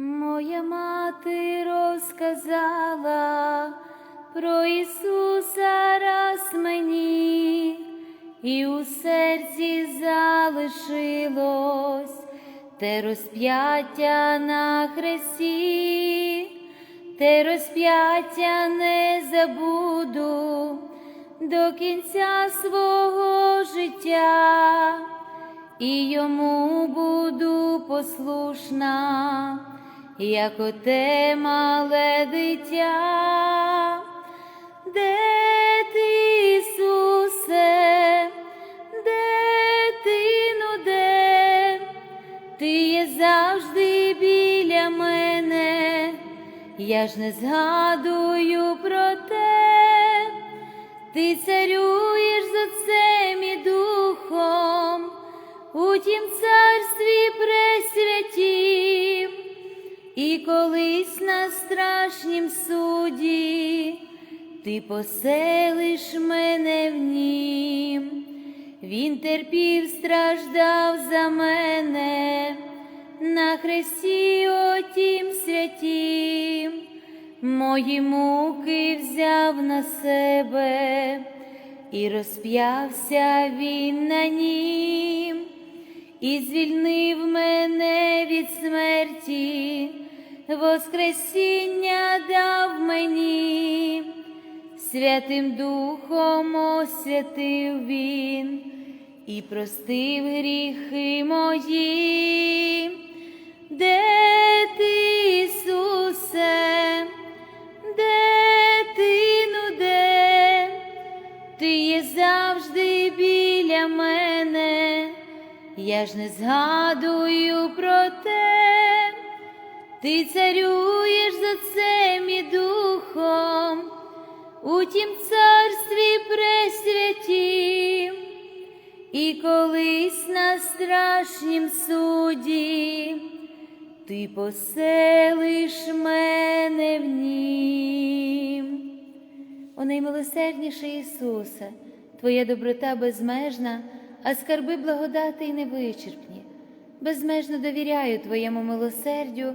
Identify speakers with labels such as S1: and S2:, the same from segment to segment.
S1: Моя мати розказала про Ісуса раз мені, і у серці залишилось те розп'яття на хресті, те розп'яття не забуду до кінця свого життя і йому буду послушна, як оте мале дитя. Де ти, Ісусе, де ти, ну де? Ти є завжди біля мене, я ж не згадую про те, ти царюєш за цим і духом, у тім царстві пресвятім, і колись на страшнім суді ти поселиш мене в нім. Він терпів, страждав за мене на хресті отім святім, мої муки взяв на себе і розп'явся він на нім, і звільнив мене від смерті, Воскресіння дав мені. Святим Духом освятив він і простив гріхи мої. Де ти, Ісусе, де ти, ну де? Ти є завжди біля мене, я ж не згадую про те. Ти царюєш за цим і духом, у тім царстві пресвятім, і колись на страшнім суді ти поселиш мене в нім. О наймилосердніший Ісусе, Твоя доброта безмежна, а скарби благодати й невичерпні. Безмежно довіряю Твоєму милосердю,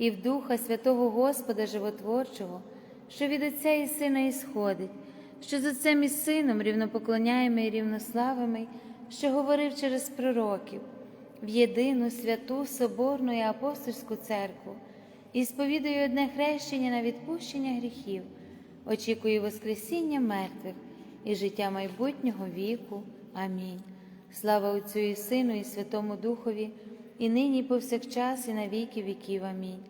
S1: і в Духа Святого Господа Животворчого, що від Отця і Сина ісходить, що з Отцем і Сином рівнопоклоняємо і рівнославимо, що говорив через пророків, в єдину святу Соборну і апостольську церкву і сповідую одне хрещення на відпущення гріхів, очікую Воскресіння мертвих і життя майбутнього віку. Амінь. Слава Отцю і Сину, і Святому Духові, і нині, і повсякчас, і на віки віків. Амінь.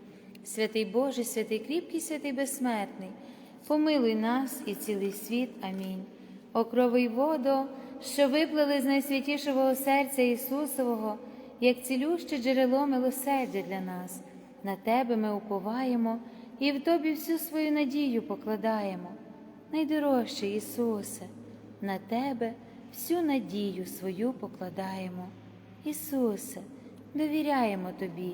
S1: Святий Боже, святий кріпкий, святий безсмертний, помилуй нас і цілий світ. Амінь. О крови водо, що виплили з найсвятішого серця Ісусового, як цілюще джерело милосердя для нас. На Тебе ми уповаємо і в Тобі всю свою надію покладаємо. Найдорожчий Ісусе, на Тебе всю надію свою покладаємо. Ісусе, довіряємо Тобі.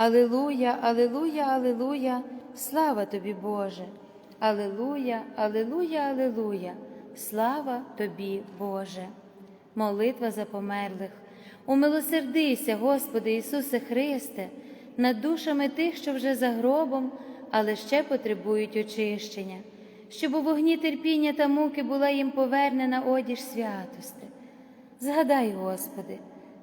S1: Алилуя, Алилуя, Алилуя, слава тобі, Боже. Алилуя, Алилуя, Алилуя. Слава тобі, Боже, молитва за померлих. Умилосердися, Господи Ісусе Христе, над душами тих, що вже за гробом, але ще потребують очищення, щоб у вогні терпіння та муки була їм повернена одіж святости. Згадай, Господи,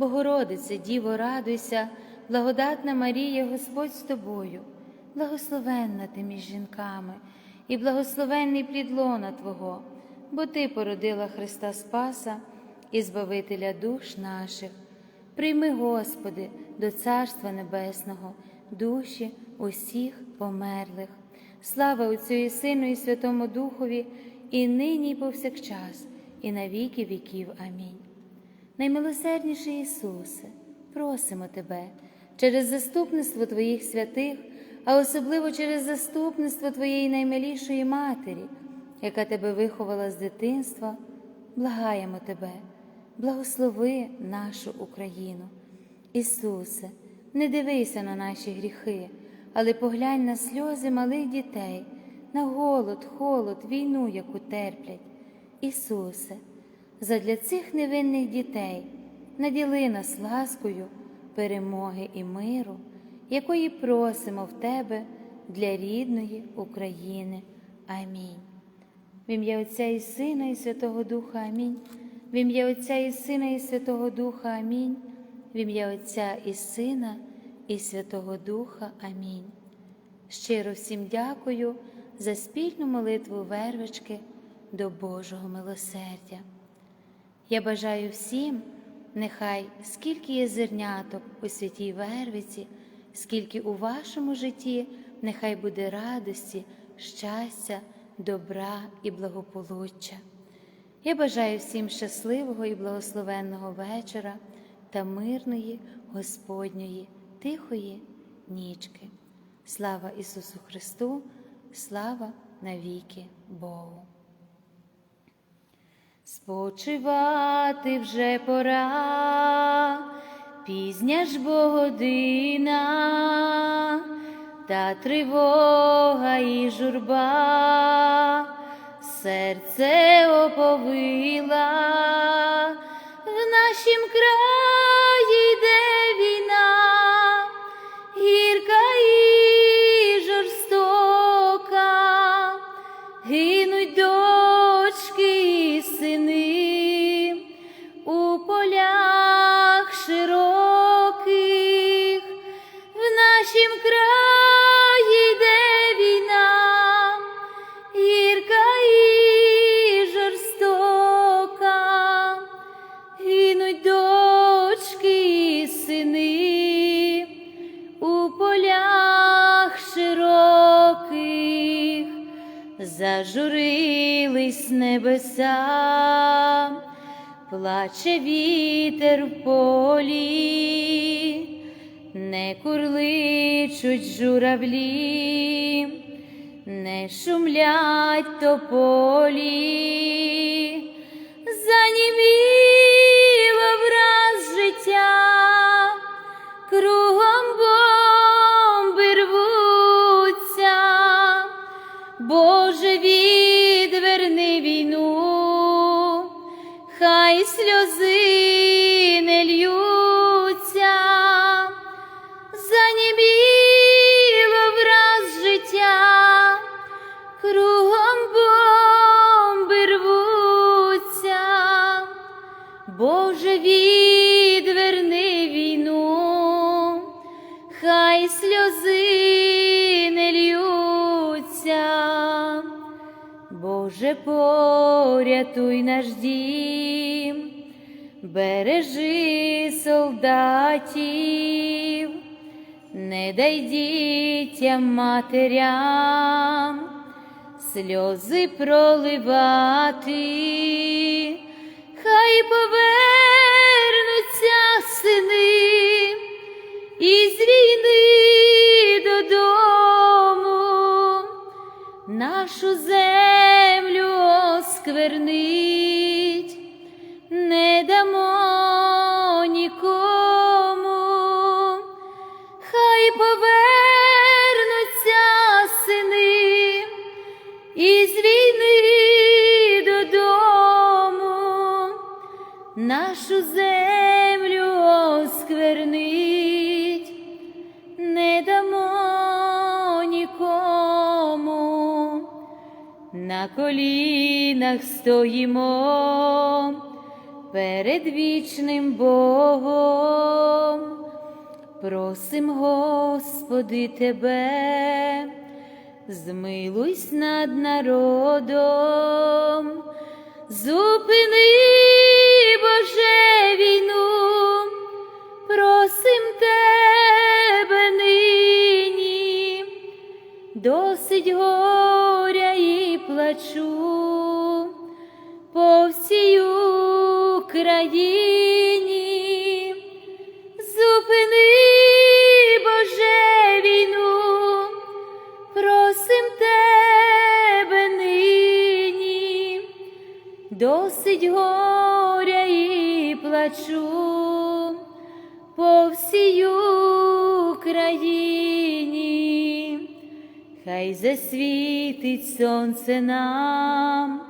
S1: Богородице, Діво, радуйся, благодатна Марія, Господь з тобою, благословенна ти між жінками, і благословенний плід лона Твого, бо Ти породила Христа Спаса і Збавителя душ наших. Прийми, Господи, до Царства Небесного, душі усіх померлих. Слава Отцю і Сину, і Святому Духові, і нині, і повсякчас, і на віки віків. Амінь. Наймилосердніший Ісусе, просимо Тебе через заступництво Твоїх святих, а особливо через заступництво Твоєї наймилішої Матері, яка Тебе виховала з дитинства, благаємо Тебе, благослови нашу Україну. Ісусе, не дивися на наші гріхи, але поглянь на сльози малих дітей, на голод, холод, війну, яку терплять. Ісусе, задля цих невинних дітей наділи нас ласкою перемоги і миру, якої просимо в Тебе для рідної України. Амінь. В ім'я Отця і Сина, і Святого Духа Амінь. В ім'я Отця і Сина, і Святого Духа Амінь. В ім'я Отця і Сина, і Святого Духа Амінь. Щиро всім дякую за спільну молитву вервички до Божого милосердя. Я бажаю всім, нехай скільки є зерняток у святій Вервиці, скільки у вашому житті, нехай буде радості, щастя, добра і благополуччя. Я бажаю всім щасливого і благословенного вечора та мирної Господньої, тихої нічки. Слава Ісусу Христу, слава навіки Богу. Спочивати вже пора, пізня ж бо година, та тривога і журба, серце оповила. В нашім краї, плаче вітер в полі, не курличуть журавлі, не шумлять тополі, заніміло враз життя, кругом бомби рвуться, Боже, відверни порятуй наш дім, бережи солдатів, не дай дітям матерям сльози проливати, хай повернуться сини із війни додому, нашу землю осквернить, не дамо на колінах стоїмо перед вічним Богом, просим, Господи, Тебе, змилуйсь над народом, зупини, Боже, війну, просим Тебе нині, досить і плачу по всій Україні. Зупини, Боже, війну, просим тебе нині, досить горя і плачу засвітить сонце нам,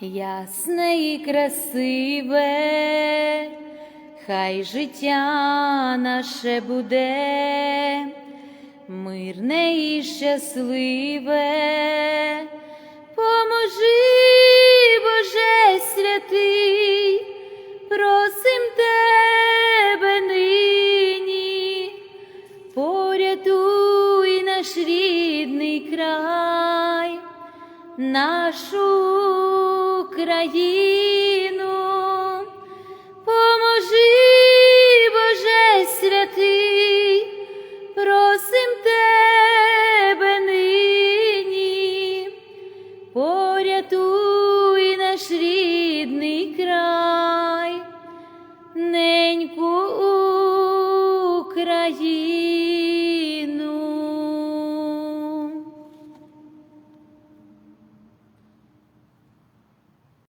S1: ясне і красиве, хай життя наше буде, мирне і щасливе, нашу Україну.